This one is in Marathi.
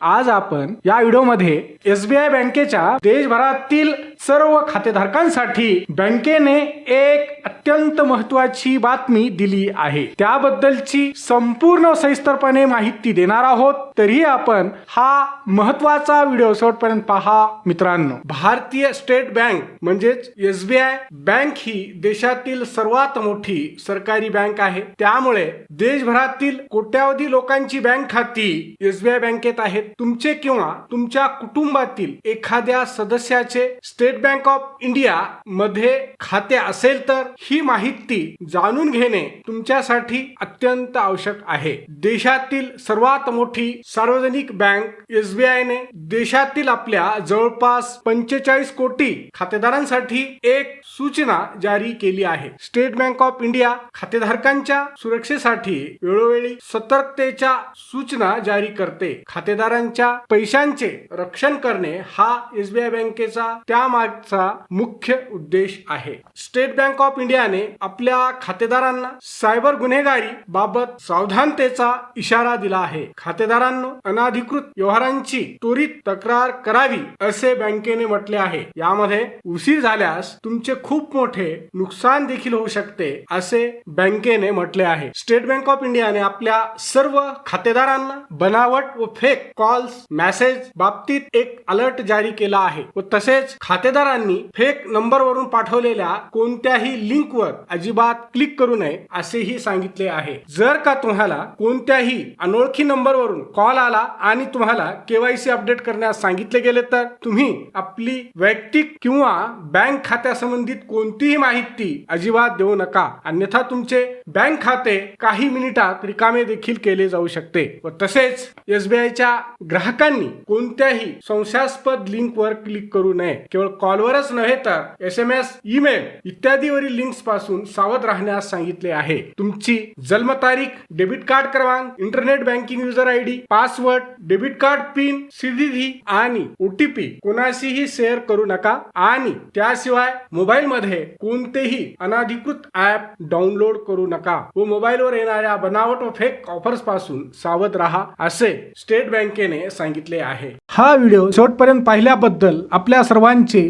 आज आपण या व्हिडिओमध्ये एसबीआय बँकेच्या देशभरातील सर्व खातेधारकांसाठी बँकेने एक अत्यंत महत्वाची बातमी दिली आहे. त्याबद्दलची संपूर्ण सविस्तरपणे माहिती देणार आहोत. तरीही आपण हा महत्त्वाचा व्हिडिओ शेवटपर्यंत पहा मित्रांनो. भारतीय स्टेट बँक म्हणजेच एसबीआय बँक ही देशातील सर्वात मोठी सरकारी बँक आहे. त्यामुळे देशभरातील कोट्यावधी लोकांची बँक खाती एसबीआय बँकेत आहेत. तुमचे किंवा तुमच्या कुटुंबातील एखाद्या सदस्याचे स्टेट बँक ऑफ इंडिया मध्ये खाते असेल तर ही माहिती जाणून घेणे तुमच्यासाठी अत्यंत आवश्यक आहे. देशातील सर्वात मोठी सार्वजनिक बँक एसबीआय ने देशातील आपल्या जवळपास पंचेचाळीस कोटी खातेदारांसाठी एक सूचना जारी केली आहे. स्टेट बँक ऑफ इंडिया खातेधारकांच्या सुरक्षेसाठी वेळोवेळी सतर्कतेच्या सूचना जारी करते. खातेदारांच्या पैशांचे रक्षण करणे हा एसबीआय बँकेचा त्यामागचा मुख्य उद्देश आहे. स्टेट बँक ऑफ इंडियाने आपल्या खातेदारांना सायबर गुन्हेगारी बाबत सावधानतेचा इशारा दिला आहे. खातेदारांना अनाधिकृत व्यवहारांची त्वरित तक्रार करावी असे बँकेने म्हटले आहे. यामध्ये उशीर झाल्यास तुमचे खूप मोठे नुकसान देखील होऊ शकते असे बँकेने म्हटले आहे. स्टेट बँक ऑफ इंडियाने आपल्या सर्व खातेदारांना बनावट व फेक कॉल्स मेसेज बाबतीत एक अलर्ट जारी केला आहे व तसेच खाते खातेदारांनी फेक नंबरवरून पाठवलेल्या कोणत्याही लिंकवर अजिबात क्लिक करू नये असेही सांगितले आहे. जर का तुम्हाला कोणत्याही अनोळखी नंबरवरून कॉल आला आणि तुम्हाला केवायसी अपडेट करण्यास सांगितले गेले तर तुम्ही आपली वैयक्तिक किंवा बँक खात्यासंबंधित कोणतीही माहिती अजिबात देऊ नका. अन्यथा तुमचे बँक खाते काही मिनिटात रिकामे देखील केले जाऊ शकते. व तसेच एसबीआयच्या ग्राहकांनी कोणत्याही संशयास्पद लिंकवर क्लिक करू नये. केवळ कॉलवरच नव्हे तर एस एम एस ईमेल इत्यादीवरील लिंक्सपासून सावध राहण्यास सांगितले आहे. तुमची जन्मतारीख डेबिट कार्ड क्रमांक internet banking user I D password debit card pin सीडीधी आणि ओटीपी कोणाशीही शेअर करू नका आणि त्याशिवाय मोबाईल मध्ये कोणतेही अनाधिकृत ऍप डाउनलोड करू नका व मोबाईलवर येणाऱ्या बनावट व फेक ऑफर्सपासून सावध राहा असे स्टेट बँकेने सांगितले आहे. हा व्हिडिओ शेवटपर्यंत पाहिल्याबद्दल आपल्या सर्वांचे